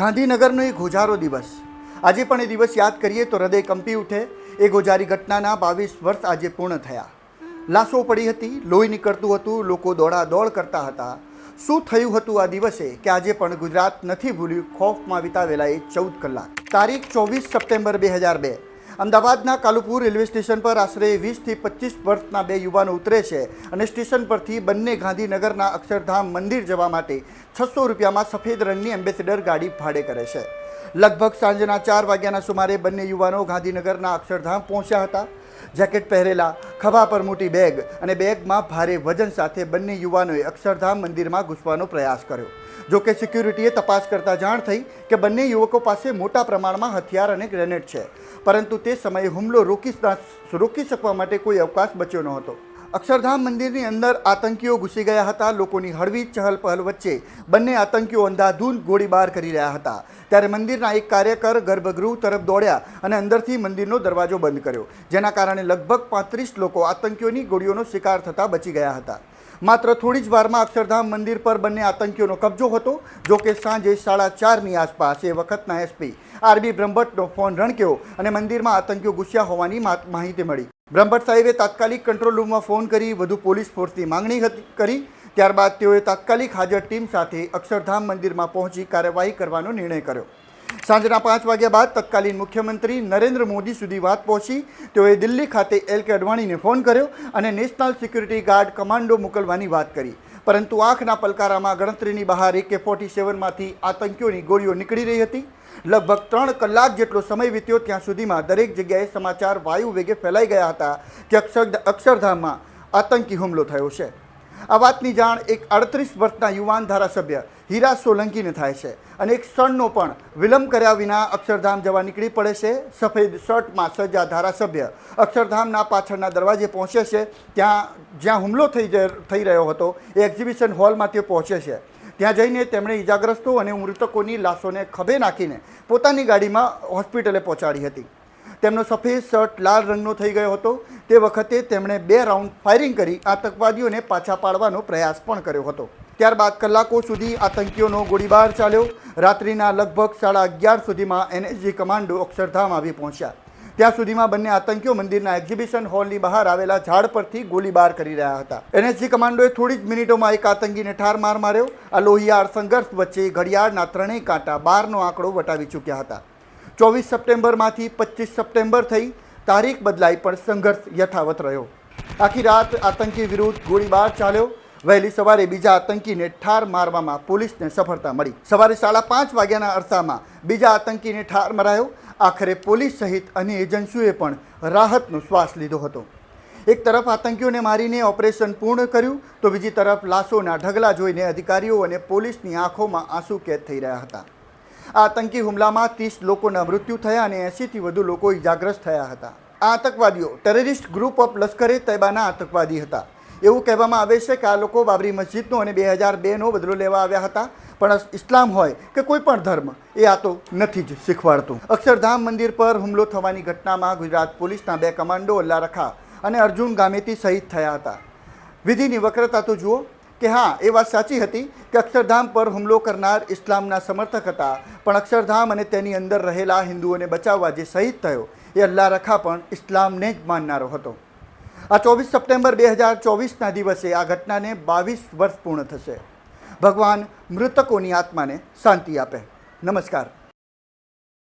ગાંધીનગરનો એક ગોજારો દિવસ. આજે પણ એ દિવસ યાદ કરીએ તો હૃદય કંપી ઉઠે. એ ગોજારી ઘટનાના બાવીસ વર્ષ આજે પૂર્ણ થયા. લાશો પડી હતી, લોહી નીકળતું હતું, લોકો દોડા દોડ કરતા હતા. શું થયું હતું આ દિવસે કે આજે પણ ગુજરાત નથી ભૂલ્યું? ખોફમાં વિતાવેલા એ ચૌદ કલાક. તારીખ ચોવીસ સપ્ટેમ્બર બે હજાર બે. અમદાવાદના કાલુપુર રેલવે સ્ટેશન પર આશરે વીસથી પચીસ વર્ષના બે યુવાનો ઉતરે છે અને સ્ટેશન પરથી બંને ગાંધીનગરના અક્ષરધામ મંદિર જવા માટે છસો રૂપિયામાં સફેદ રંગની એમ્બેસેડર ગાડી ભાડે કરે છે. લગભગ સાંજના ચાર વાગ્યાના સુમારે બંને યુવાનો ગાંધીનગરના અક્ષરધામ પહોંચ્યા હતા. જેકેટ પહેરેલા, ખભા પર મોટી બેગ અને બેગમાં ભારે વજન સાથે બંને યુવાનોએ અક્ષરધામ મંદિરમાં ઘૂસવાનો પ્રયાસ કર્યો. જો કે સિક્યુરિટીએ તપાસ કરતા જાણ થઈ કે બંને યુવકો પાસે મોટા પ્રમાણમાં હથિયાર અને ગ્રેનેડ છે, પરંતુ તે સમયે હુમલો રોકી રોકી શકવા માટે કોઈ અવકાશ બચ્યો નહોતો. અક્ષરધામ મંદિરની અંદર આતંકીઓ ઘૂસી ગયા હતા. લોકોની હળવી ચહલ પહલ વચ્ચે બંને આતંકીઓ અંધાધૂંધ ગોળીબાર કરી રહ્યા હતા. ત્યારે મંદિરના એક કાર્યકર ગર્ભગૃહ તરફ દોડ્યા અને અંદરથી મંદિરનો દરવાજો બંધ કર્યો, જેના કારણે લગભગ પાંત્રીસ લોકો આતંકીઓની ગોળીઓનો શિકાર થતાં બચી ગયા હતા. માત્ર થોડી જ વારમાં અક્ષરધામ મંદિર પર બંને આતંકીઓનો કબજો હતો. જો કે સાંજે સાડા ચારની આસપાસ એ વખતના એસપી આરબી બ્રહ્મભટ્ટનો ફોન રણક્યો અને મંદિરમાં આતંકીઓ ઘૂસ્યા હોવાની માહિતી મળી. બ્રહ્મભટ્ટ સાહેબે તાત્કાલિક કંટ્રોલ રૂમમાં ફોન કરી વધુ પોલીસ ફોર્સની માંગણી કરી. ત્યારબાદ તેઓએ તાત્કાલિક હાજર ટીમ સાથે અક્ષરધામ મંદિરમાં પહોંચી કાર્યવાહી કરવાનો નિર્ણય કર્યો. સાંજના પાંચ વાગ્યા બાદ તત્કાલીન મુખ્યમંત્રી નરેન્દ્ર મોદી સુધી વાત પહોંચી. તેઓએ દિલ્હી ખાતે એલ કે અડવાણીને ફોન કર્યો અને નેશનલ સિક્યુરિટી ગાર્ડ કમાન્ડો મોકલવાની વાત કરી. પરંતુ આંખના પલકારામાં ગણતરીની બહાર એકે ફોર્ટી સેવનમાંથી આતંકીઓની ગોળીઓ નીકળી રહી હતી. લગભગ ત્રણ કલાક જેટલો સમય વીત્યો ત્યાં સુધીમાં દરેક જગ્યાએ સમાચાર વાયુ વેગે ફેલાઈ ગયા હતા. કે અક્ષર અક્ષરધામમાં આતંકી હુમલો થયો છે. આ વાતની જાણ એક અડત્રીસ વર્ષના યુવાન ધારાસભ્ય હીરા સોલંકીને થાય છે અને એક ક્ષણનો પણ વિલંબ કર્યા વિના અક્ષરધામ જવા નીકળી પડે છે. સફેદ શર્ટમાં સજ્જા ધારાસભ્ય અક્ષરધામના પાછળના દરવાજે પહોંચે છે. ત્યાં, જ્યાં હુમલો થઈ થઈ રહ્યો હતો, એ એક્ઝિબિશન હોલમાં તે પહોંચે છે. ત્યાં જઈને તેમણે ઈજાગ્રસ્તો અને મૃતકોની લાશોને ખભે નાખીને પોતાની ગાડીમાં હોસ્પિટલે પહોંચાડી હતી. તેમનો સફેદ શર્ટ લાલ રંગનો થઈ ગયો હતો. તે વખતે તેમણે બે રાઉન્ડ ફાયરિંગ કરી આતંકવાદીઓને પાછા પાડવાનો પ્રયાસ પણ કર્યો હતો. ત્યારબાદ કલાકો સુધી આતંકીઓનો ગોળીબાર ચાલ્યો. રાત્રિના લગભગ સાડા અગિયાર સુધીમાં એનએસજી કમાન્ડો અક્ષરધામ આવી પહોંચ્યા. ત્યાં સુધીમાં બંને આતંકીઓ મંદિરના એક્ઝિબિશન હોલની બહાર આવેલા ઝાડ પરથી ગોળીબાર કરી રહ્યા હતા. એનએસજી કમાન્ડોએ થોડી જ મિનિટોમાં એક આતંકીને ઠાર માર માર્યો. આ લોહિયાળ સંઘર્ષ વચ્ચે ઘડિયાળના ત્રણેય કાંટા બારનો આંકડો વટાવી ચૂક્યા હતા. ચોવીસ સપ્ટેમ્બરમાંથી પચીસ સપ્ટેમ્બર થઈ તારીખ બદલાઈ પણ સંઘર્ષ યથાવત રહ્યો. આખી રાત આતંકી વિરુદ્ધ ગોળીબાર ચાલ્યો. વહેલી સવારે બીજા આતંકીને ઠાર મારવામાં પોલીસને સફળતા મળી. સવારે સાડા પાંચ વાગ્યાના અરસામાં બીજા આતંકીને ઠાર મરાયો. આખરે પોલીસ સહિત અન્ય એજન્સીઓએ પણ રાહતનો શ્વાસ લીધો હતો. એક તરફ આતંકીઓને મારીને ઓપરેશન પૂર્ણ કર્યું, તો બીજી તરફ લાશોના ઢગલા જોઈને અધિકારીઓ અને પોલીસની આંખોમાં આંસુ કેદ થઈ રહ્યા હતા. આતંકી હુમલામાં ત્રીસ લોકોના મૃત્યુ થયા અને એંસીથી વધુ લોકો ઇજાગ્રસ્ત થયા હતા. આ આતંકવાદીઓ, ટેરરિસ્ટ ગ્રુપ ઓફ લશ્કરે તૈબાના આતંકવાદી હતા. એવું કહેવામાં આવે છે કે આ લોકો બાબરી મસ્જિદનો અને બે હજાર બેનો બદલો લેવા આવ્યા હતા. પણ ઇસ્લામ હોય કે કોઈ પણ ધર્મ, એ આ તો નથી જ શીખવાડતું. અક્ષરધામ મંદિર પર હુમલો થવાની ઘટનામાં ગુજરાત પોલીસના બે કમાન્ડો અલ્લા રખા અને અર્જુન ગામેતી શહીદ થયા હતા. વિધિની વક્રતા તો જુઓ કે હા, એ વાત સાચી હતી કે અક્ષરધામ પર હુમલો કરનાર ઇસ્લામના સમર્થક હતા. પણ અક્ષરધામ અને તેની અંદર રહેલા હિન્દુઓને બચાવવા જે શહીદ થયો, એ અલ્લાહ રખા પણ ઇસ્લામને જ માનનારો હતો. આ ચોવીસ સપ્ટેમ્બર બે હજાર ચોવીસના દિવસે આ ઘટનાને બાવીસ વર્ષ પૂર્ણ થશે. ભગવાન મૃતકોની આત્માને શાંતિ આપે. નમસ્કાર.